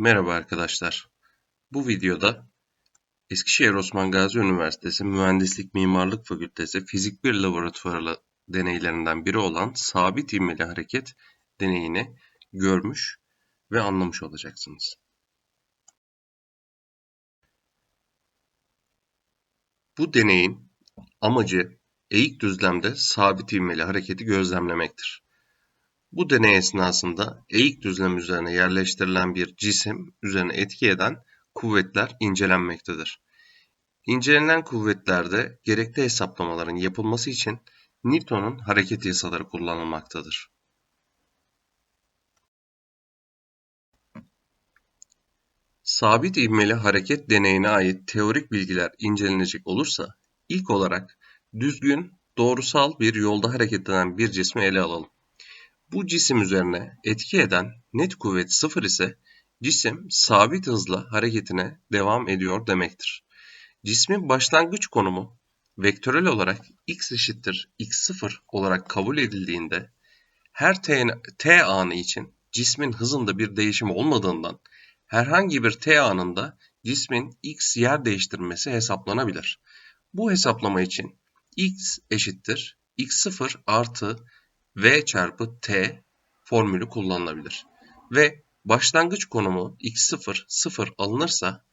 Merhaba arkadaşlar. Bu videoda Eskişehir Osman Gazi Üniversitesi Mühendislik Mimarlık Fakültesi Fizik 1 laboratuvarı deneylerinden biri olan sabit ivmeli hareket deneyini görmüş ve anlamış olacaksınız. Bu deneyin amacı eğik düzlemde sabit ivmeli hareketi gözlemlemektir. Bu deney esnasında eğik düzlem üzerine yerleştirilen bir cisim üzerine etki eden kuvvetler incelenmektedir. İncelenen kuvvetlerde gerekli hesaplamaların yapılması için Newton'un hareket yasaları kullanılmaktadır. Sabit ivmeli hareket deneyine ait teorik bilgiler incelenecek olursa ilk olarak düzgün, doğrusal bir yolda hareket eden bir cismi ele alalım. Bu cisim üzerine etki eden net kuvvet sıfır ise cisim sabit hızla hareketine devam ediyor demektir. Cismin başlangıç konumu vektörel olarak x eşittir x0 olarak kabul edildiğinde her t, t anı için cismin hızında bir değişim olmadığından herhangi bir t anında cismin x yer değiştirmesi hesaplanabilir. Bu hesaplama için x eşittir x0 artı v çarpı t formülü kullanılabilir. Ve başlangıç konumu x0 0 alınırsa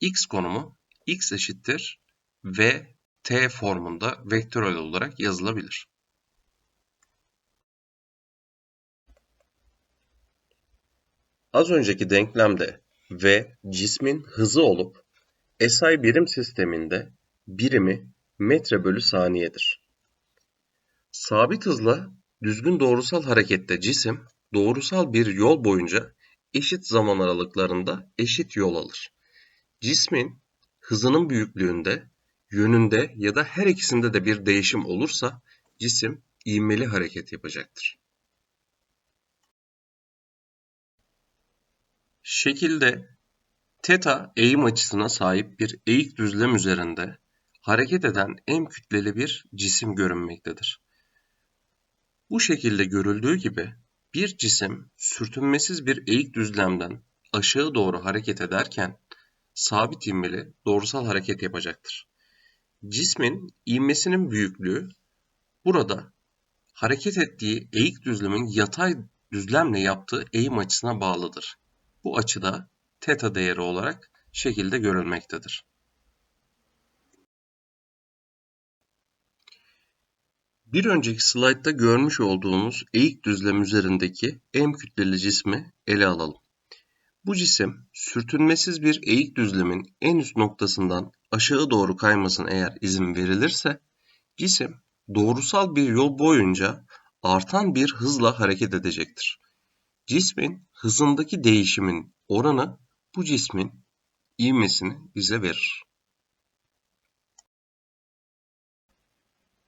x konumu x eşittir v t formunda vektörel olarak yazılabilir. Az önceki denklemde v cismin hızı olup SI birim sisteminde birimi metre bölü saniyedir. Sabit hızla Düzgün doğrusal harekette cisim doğrusal bir yol boyunca eşit zaman aralıklarında eşit yol alır. Cismin hızının büyüklüğünde, yönünde ya da her ikisinde de bir değişim olursa cisim ivmeli hareket yapacaktır. Şekilde teta eğim açısına sahip bir eğik düzlem üzerinde hareket eden en kütleli bir cisim görünmektedir. Bu şekilde görüldüğü gibi bir cisim sürtünmesiz bir eğik düzlemden aşağı doğru hareket ederken sabit ivmeli doğrusal hareket yapacaktır. Cismin ivmesinin büyüklüğü burada hareket ettiği eğik düzlemin yatay düzlemle yaptığı eğim açısına bağlıdır. Bu açıda teta değeri olarak şekilde görülmektedir. Bir önceki slaytta görmüş olduğunuz eğik düzlem üzerindeki M kütleli cismi ele alalım. Bu cisim sürtünmesiz bir eğik düzlemin en üst noktasından aşağı doğru kaymasına eğer izin verilirse cisim doğrusal bir yol boyunca artan bir hızla hareket edecektir. Cismin hızındaki değişimin oranı bu cismin ivmesini bize verir.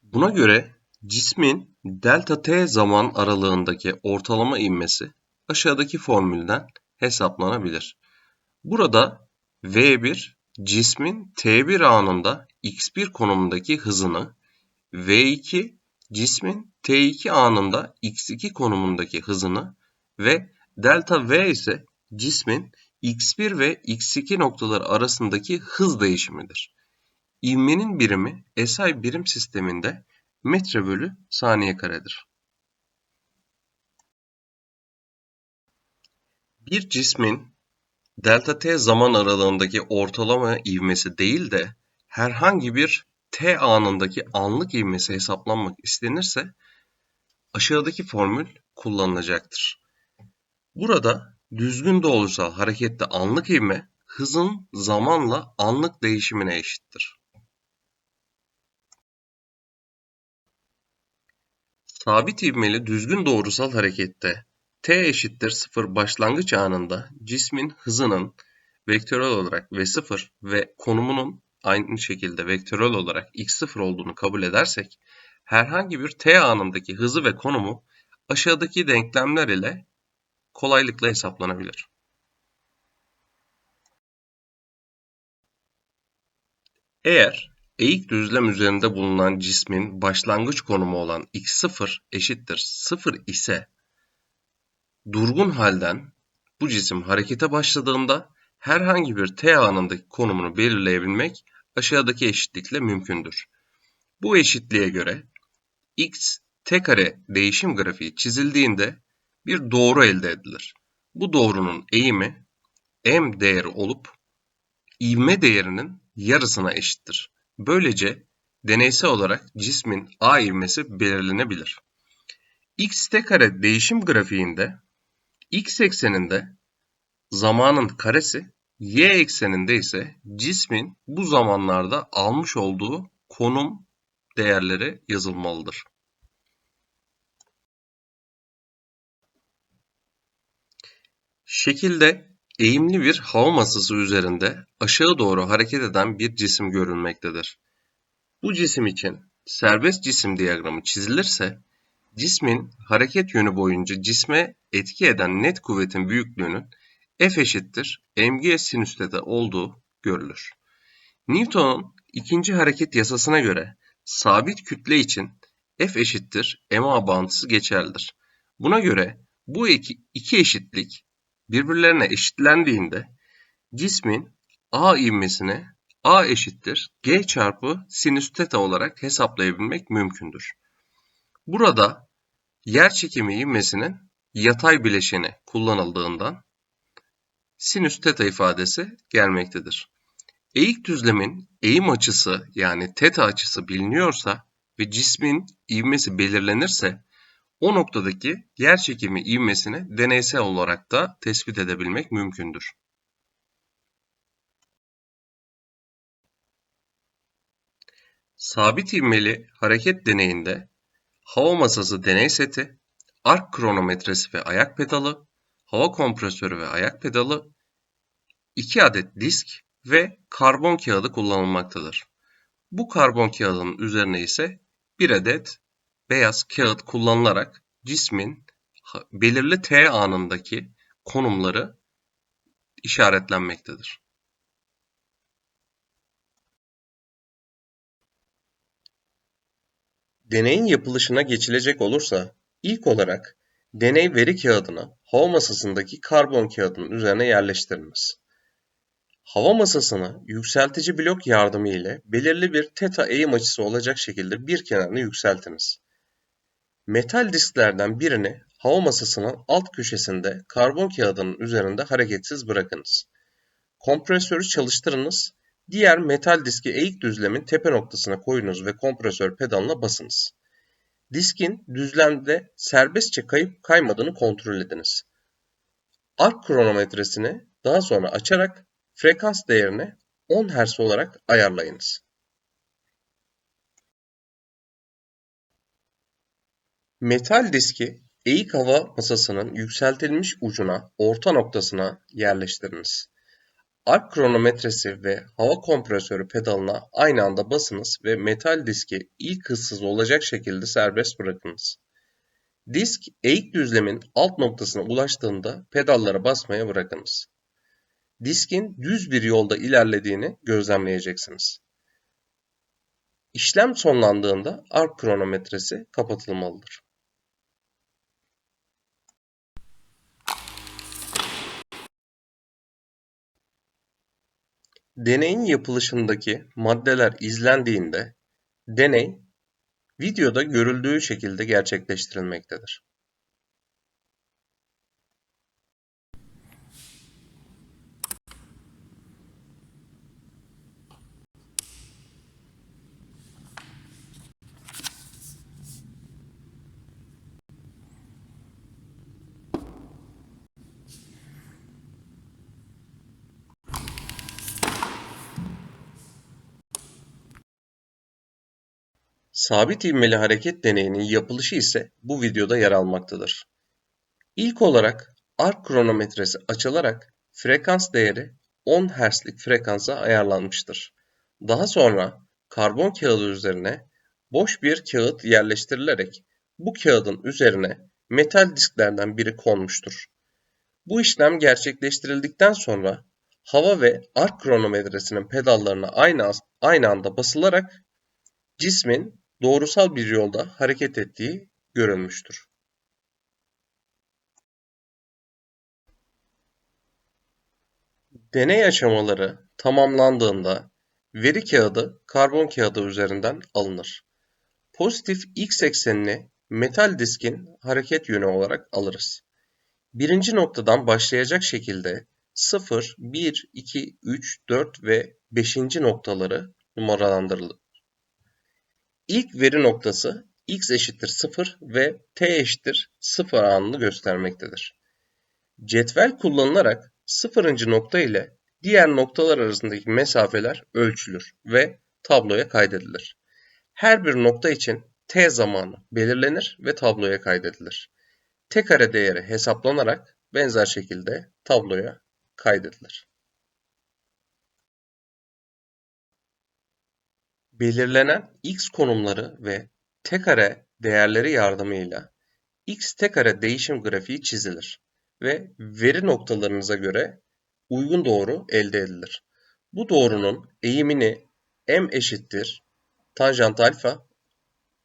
Buna göre Cismin delta t zaman aralığındaki ortalama ivmesi aşağıdaki formülden hesaplanabilir. Burada v1 cismin t1 anında x1 konumundaki hızını, v2 cismin t2 anında x2 konumundaki hızını ve delta v ise cismin x1 ve x2 noktaları arasındaki hız değişimidir. İvmenin birimi SI birim sisteminde metre bölü saniye karedir. Bir cismin delta t zaman aralığındaki ortalama ivmesi değil de herhangi bir t anındaki anlık ivmesi hesaplanmak istenirse aşağıdaki formül kullanılacaktır. Burada düzgün doğrusal harekette anlık ivme hızın zamanla anlık değişimine eşittir. Sabit ivmeli düzgün doğrusal harekette t eşittir 0 başlangıç anında cismin hızının vektörel olarak v0 ve konumunun aynı şekilde vektörel olarak x0 olduğunu kabul edersek herhangi bir t anındaki hızı ve konumu aşağıdaki denklemler ile kolaylıkla hesaplanabilir. Eğer Eğik düzlem üzerinde bulunan cismin başlangıç konumu olan x0 eşittir 0 ise durgun halden Bu cisim harekete başladığında herhangi bir t anındaki konumunu belirleyebilmek aşağıdaki eşitlikle mümkündür. Bu eşitliğe göre x t kare değişim grafiği çizildiğinde bir doğru elde edilir. Bu doğrunun eğimi m değeri olup ivme değerinin yarısına eşittir. Böylece deneysel olarak cismin a ivmesi belirlenebilir. x t kare değişim grafiğinde x ekseninde zamanın karesi, y ekseninde ise cismin bu zamanlarda almış olduğu konum değerleri yazılmalıdır. Şekilde eğimli bir hava masası üzerinde aşağı doğru hareket eden bir cisim görülmektedir. Bu cisim için serbest cisim diyagramı çizilirse cismin hareket yönü boyunca cisme etki eden net kuvvetin büyüklüğünün F eşittir mg sinüs theta olduğu görülür. Newton'un ikinci hareket yasasına göre sabit kütle için F eşittir ma bağıntısı geçerlidir. Buna göre bu iki eşitlik birbirlerine eşitlendiğinde cismin A ivmesini A eşittir G çarpı sinüs theta olarak hesaplayabilmek mümkündür. Burada yer çekimi ivmesinin yatay bileşeni kullanıldığından sinüs theta ifadesi gelmektedir. Eğik düzlemin eğim açısı yani theta açısı biliniyorsa ve cismin ivmesi belirlenirse o noktadaki yer çekimi ivmesini deneysel olarak da tespit edebilmek mümkündür. Sabit ivmeli hareket deneyinde hava masası deney seti, ark kronometresi ve ayak pedalı, hava kompresörü ve ayak pedalı, 2 adet disk ve karbon kağıdı kullanılmaktadır. Bu karbon kağıdının üzerine ise bir adet beyaz kağıt kullanılarak cismin belirli t anındaki konumları işaretlenmektedir. Deneyin yapılışına geçilecek olursa ilk olarak deney veri kağıdını hava masasındaki karbon kağıdının üzerine yerleştiriniz. Hava masasını yükseltici blok yardımı ile belirli bir teta eğim açısı olacak şekilde bir kenarını yükseltiniz. Metal disklerden birini hava masasının alt köşesinde karbon kağıdının üzerinde hareketsiz bırakınız. Kompresörü çalıştırınız. Diğer metal diski eğik düzlemin tepe noktasına koyunuz ve kompresör pedalına basınız. Diskin düzlemde serbestçe kayıp kaymadığını kontrol ediniz. Ark kronometresini daha sonra açarak frekans değerini 10 Hz olarak ayarlayınız. Metal diski eğik hava masasının yükseltilmiş ucuna orta noktasına yerleştiriniz. Ark kronometresi ve hava kompresörü pedalına aynı anda basınız ve metal diski ilk hızsız olacak şekilde serbest bırakınız. Disk eğik düzlemin alt noktasına ulaştığında pedallara basmaya bırakınız. Diskin düz bir yolda ilerlediğini gözlemleyeceksiniz. İşlem sonlandığında ark kronometresi kapatılmalıdır. Deneyin yapılışındaki maddeler izlendiğinde deney videoda görüldüğü şekilde gerçekleştirilmektedir. Sabit ivmeli hareket deneyinin yapılışı ise bu videoda yer almaktadır. İlk olarak ark kronometresi açılarak frekans değeri 10 Hz'lik frekansa ayarlanmıştır. Daha sonra karbon kağıdı üzerine boş bir kağıt yerleştirilerek bu kağıdın üzerine metal disklerden biri konmuştur. Bu işlem gerçekleştirildikten sonra hava ve ark kronometresinin pedallarına aynı, aynı anda basılarak cismin doğrusal bir yolda hareket ettiği görülmüştür. Deney aşamaları tamamlandığında veri kağıdı karbon kağıdı üzerinden alınır. Pozitif x eksenini metal diskin hareket yönü olarak alırız. Birinci noktadan başlayacak şekilde 0, 1, 2, 3, 4 ve 5. noktaları numaralandırılır. İlk veri noktası x eşittir 0 ve t eşittir 0 anını göstermektedir. Cetvel kullanılarak sıfırıncı nokta ile diğer noktalar arasındaki mesafeler ölçülür ve tabloya kaydedilir. Her bir nokta için t zamanı belirlenir ve tabloya kaydedilir. T kare değeri hesaplanarak benzer şekilde tabloya kaydedilir. Belirlenen x konumları ve t kare değerleri yardımıyla x t kare değişim grafiği çizilir ve veri noktalarınıza göre uygun doğru elde edilir. Bu doğrunun eğimini m eşittir tanjant alfa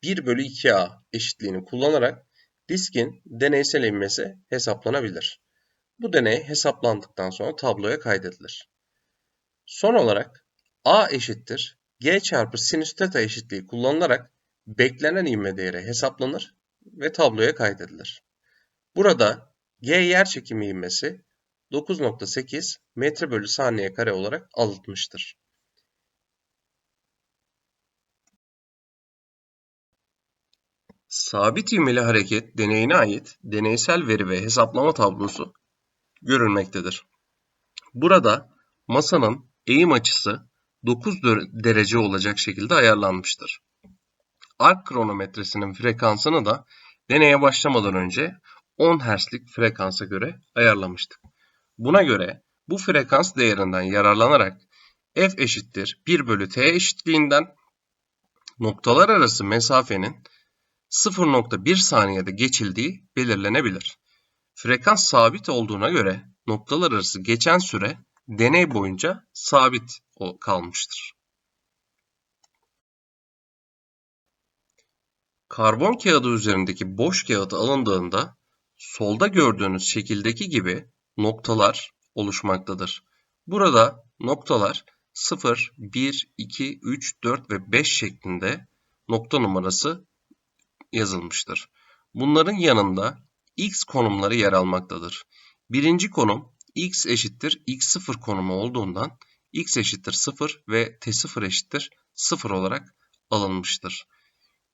1 bölü 2a eşitliğini kullanarak diskin deneysel inmesi hesaplanabilir. Bu deney hesaplandıktan sonra tabloya kaydedilir. Son olarak a eşittir g çarpı sinüs theta eşitliği kullanılarak beklenen ivme değeri hesaplanır ve tabloya kaydedilir. Burada g yer çekimi ivmesi 9.8 metre bölü saniye kare olarak alınmıştır. Sabit ivmeli hareket deneyine ait deneysel veri ve hesaplama tablosu görülmektedir. Burada masanın eğim açısı 9 derece olacak şekilde ayarlanmıştır. Ark kronometresinin frekansını da deneye başlamadan önce 10 Hz'lik frekansa göre ayarlamıştık. Buna göre bu frekans değerinden yararlanarak f eşittir 1 bölü t eşitliğinden noktalar arası mesafenin 0.1 saniyede geçildiği belirlenebilir. Frekans sabit olduğuna göre noktalar arası geçen süre deney boyunca sabit kalmıştır. Karbon kağıdı üzerindeki boş kağıt alındığında solda gördüğünüz şekildeki gibi noktalar oluşmaktadır. Burada noktalar 0, 1, 2, 3, 4 ve 5 şeklinde nokta numarası yazılmıştır. Bunların yanında x konumları yer almaktadır. Birinci konum x eşittir x0 konumu olduğundan x eşittir 0 ve t0 eşittir 0 olarak alınmıştır.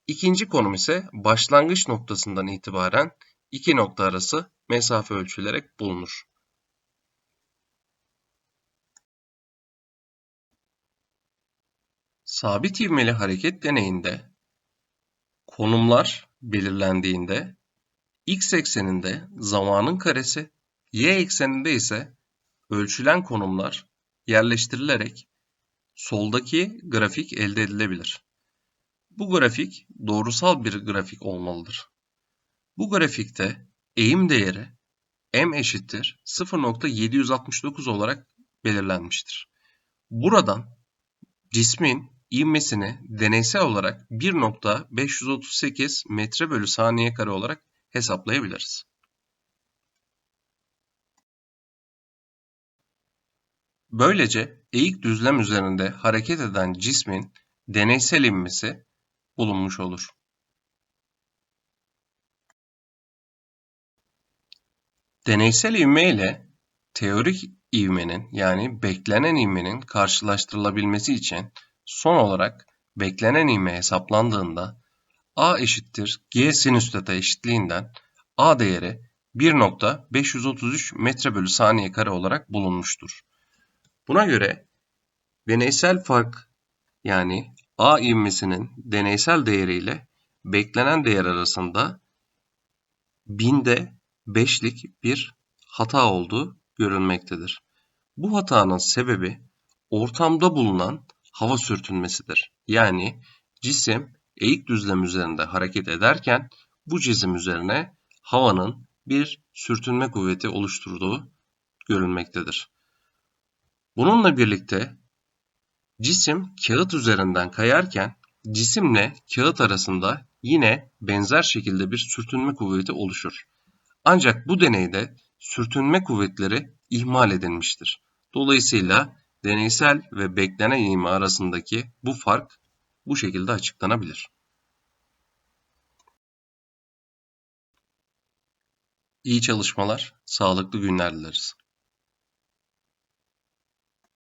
İkinci konum ise başlangıç noktasından itibaren iki nokta arası mesafe ölçülerek bulunur. Sabit ivmeli hareket deneyinde konumlar belirlendiğinde x ekseninde zamanın karesi, y ekseninde ise ölçülen konumlar yerleştirilerek soldaki grafik elde edilebilir. Bu grafik doğrusal bir grafik olmalıdır. Bu grafikte eğim değeri m eşittir 0.769 olarak belirlenmiştir. Buradan cismin ivmesini deneysel olarak 1.538 metre bölü saniye kare olarak hesaplayabiliriz. Böylece eğik düzlem üzerinde hareket eden cismin deneysel ivmesi bulunmuş olur. Deneysel ivme ile teorik ivmenin yani beklenen ivmenin karşılaştırılabilmesi için son olarak beklenen ivme hesaplandığında a eşittir g sinüs theta eşitliğinden a değeri 1.533 metre bölü saniye kare olarak bulunmuştur. Buna göre deneysel fark yani a ivmesinin deneysel değeri ile beklenen değer arasında binde 5'lik bir hata olduğu görülmektedir. Bu hatanın sebebi ortamda bulunan hava sürtünmesidir. Yani cisim eğik düzlem üzerinde hareket ederken bu cisim üzerine havanın bir sürtünme kuvveti oluşturduğu görülmektedir. Bununla birlikte cisim kağıt üzerinden kayarken cisimle kağıt arasında yine benzer şekilde bir sürtünme kuvveti oluşur. Ancak bu deneyde sürtünme kuvvetleri ihmal edilmiştir. Dolayısıyla deneysel ve beklenen ivme arasındaki bu fark bu şekilde açıklanabilir. İyi çalışmalar, sağlıklı günler dileriz.